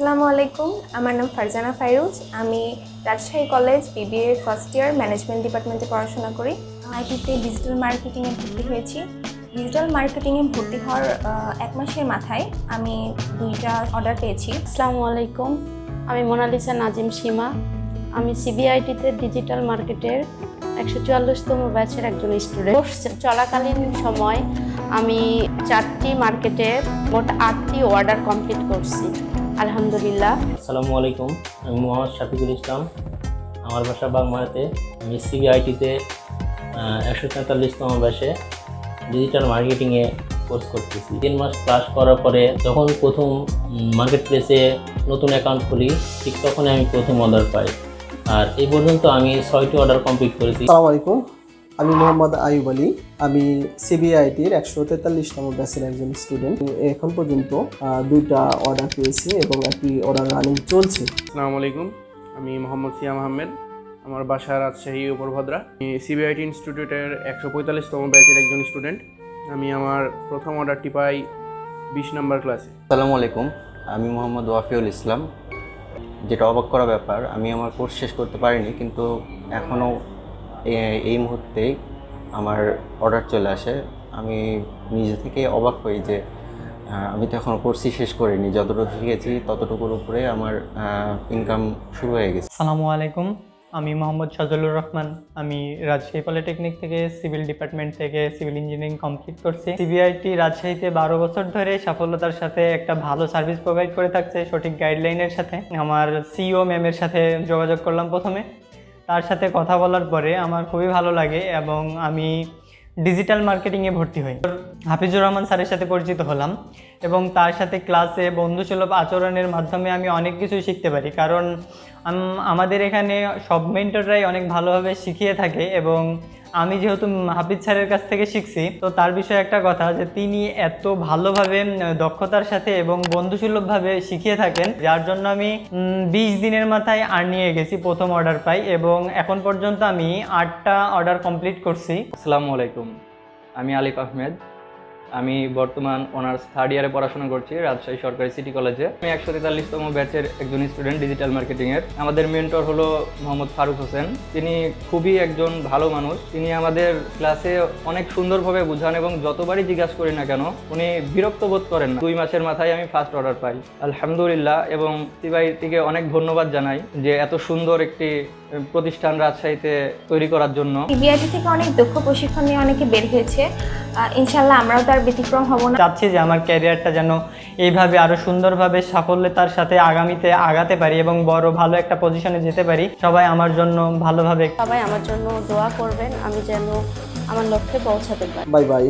আসসালামু আলাইকুম, আমার নাম ফারজানা ফাইরুজ আমি Rajshahi college BBA first year management ডিপার্টমেন্টে পড়াশোনা করি। আইটিতে ডিজিটাল মার্কেটিংয়ে ভর্তি হয়েছি। ডিজিটাল মার্কেটিংয়ে ভর্তি হওয়ার এক মাসের মাথায় আমি দুইটা অর্ডার পেয়েছি। আসসালামু আলাইকুম, আমি মোনালিসা নাজিম সীমা। আমি সিবিআইটিতে ডিজিটাল মার্কেটের একশো চুয়াল্লিশতম ব্যাচের একজন স্টুডেন্ট কোর্স চলাকালীন সময় আমি চারটি মার্কেটে মোট আটটি অর্ডার কমপ্লিট করছি। আলহামদুলিল্লাহ। আসসালামু আলাইকুম আমি মোহাম্মদ শফিকুল ইসলাম। আমার বাসা বাগমারাতে আমি সিবিআইটিতে একশো তেতাল্লিশতম ব্যাসে ডিজিটাল মার্কেটিংয়ে কোর্স করতেছি। তিন মাস ক্লাস করার পরে যখন প্রথম মার্কেট প্লেসে নতুন অ্যাকাউন্ট খুলি ঠিক তখনই আমি প্রথম অর্ডার পাই। আর এই পর্যন্ত আমি ছয়টি অর্ডার কমপ্লিট করেছি। আসসালামু আলাইকুম। আমি মোহাম্মদ আয়ুব আলী। আমি সিবিআইটির একশো তেতাল্লিশতম ব্যাচের একজন স্টুডেন্ট। এখন পর্যন্ত দুইটা অর্ডার পেয়েছি এবং একটি অর্ডার রানিং চলছে। আসসালামু আলাইকুম। আমি মোহাম্মদ সিয়াম আহমেদ। আমার বাসা রাজশাহী উপরভদ্রা। আমি সিবিআইটি ইনস্টিটিউটের একশো পঁয়তাল্লিশতম ব্যাচের একজন স্টুডেন্ট। আমি আমার প্রথম অর্ডারটি পাই বিশ নম্বর ক্লাসে আসসালামু আলাইকুম। আমি মোহাম্মদ ওয়াফিউল ইসলাম। যেটা অবাক করা ব্যাপার আমি আমার কোর্স শেষ করতে পারিনি কিন্তু এখনও এই মুহূর্তেই আমার অর্ডার চলে আসে। আমি নিজে থেকে অবাক হই যে আমি তো এখনও কোর্সই শেষ করিনি। যতটুকু শিখেছি, ততটুকুর উপরে আমার ইনকাম শুরু হয়ে গেছে। আসসালামু আলাইকুম। আমি মোহাম্মদ সাজলুর রহমান। আমি রাজশাহী পলিটেকনিক থেকে সিভিল ডিপার্টমেন্ট থেকে সিভিল ইঞ্জিনিয়ারিং কমপ্লিট করছি। সিবিআইটি রাজশাহীতে বারো বছর ধরে সাফল্যতার সাথে একটা ভালো সার্ভিস প্রোভাইড করে থাকছে সঠিক গাইডলাইনের সাথে। আমার সিও ম্যামের সাথে যোগাযোগ করলাম প্রথমে। তার সাথে কথা বলার পরে আমার খুবই ভালো লাগে এবং আমি ডিজিটাল মার্কেটিংয়ে ভর্তি হই। হাফিজুর রহমান স্যারের সাথে পরিচিত হলাম এবং তার সাথে ক্লাসে বন্ধুসুলভ আচরণের মাধ্যমে আমি অনেক কিছুই শিখতে পারি। কারণ আমাদের এখানে সব মেন্টররাই অনেক ভালোভাবে শিখিয়ে থাকে এবং আমি যেহেতু হাফিজ স্যারের কাছ থেকে শিখছি, তো তার বিষয়ে একটা কথা যে তিনি এত ভালোভাবে দক্ষতার সাথে এবং বন্ধুসুলভভাবে শিখিয়ে থাকেন, যার জন্য আমি বিশ দিনের মাথায় আর নিয়ে গেছি প্রথম অর্ডার পাই এবং এখন পর্যন্ত আমি আটটা অর্ডার কমপ্লিট করছি। আসসালামু আলাইকুম। আমি আলিফ আহমেদ। আমি বর্তমান অনার্স থার্ড ইয়ারে পড়াশোনা করছি, রাজশাহী সরকারি সিটি কলেজে আমি একশো তেতাল্লিশতম ব্যাচের একজন স্টুডেন্ট ডিজিটাল মার্কেটিংয়ের আমাদের মেন্টর হলো মোহাম্মদ ফারুক হোসেন। তিনি খুবই একজন ভালো মানুষ। তিনি আমাদের ক্লাসে অনেক সুন্দরভাবে বুঝান এবং যতবারই জিজ্ঞাসা করি না কেন, উনি বিরক্ত বোধ করেন দুই মাসের মাথায় আমি ফার্স্ট অর্ডার পাই। আলহামদুলিল্লাহ এবং সিবাইটিকে অনেক ধন্যবাদ জানাই যে এত সুন্দর একটি প্রতিষ্ঠান রাজশাহীতে তৈরি করার জন্য। সিবিআইটি থেকে অনেক দক্ষ প্রশিক্ষণ নিয়ে অনেকে বের হয়েছে। ইনশাল্লাহ আমরাও তার ব্যতিক্রম হব না। চাচ্ছি যে আমার ক্যারিয়ারটা যেন এইভাবে আরও সুন্দরভাবে সাফল্যতার সাথে আগামীতে আগাতে পারি এবং বড় ভালো একটা পজিশনে যেতে পারি। সবাই আমার জন্য ভালোভাবে সবাই আমার জন্য দোয়া করবেন আমি যেন আমার লক্ষ্যে পৌঁছাতে পারি। Bye bye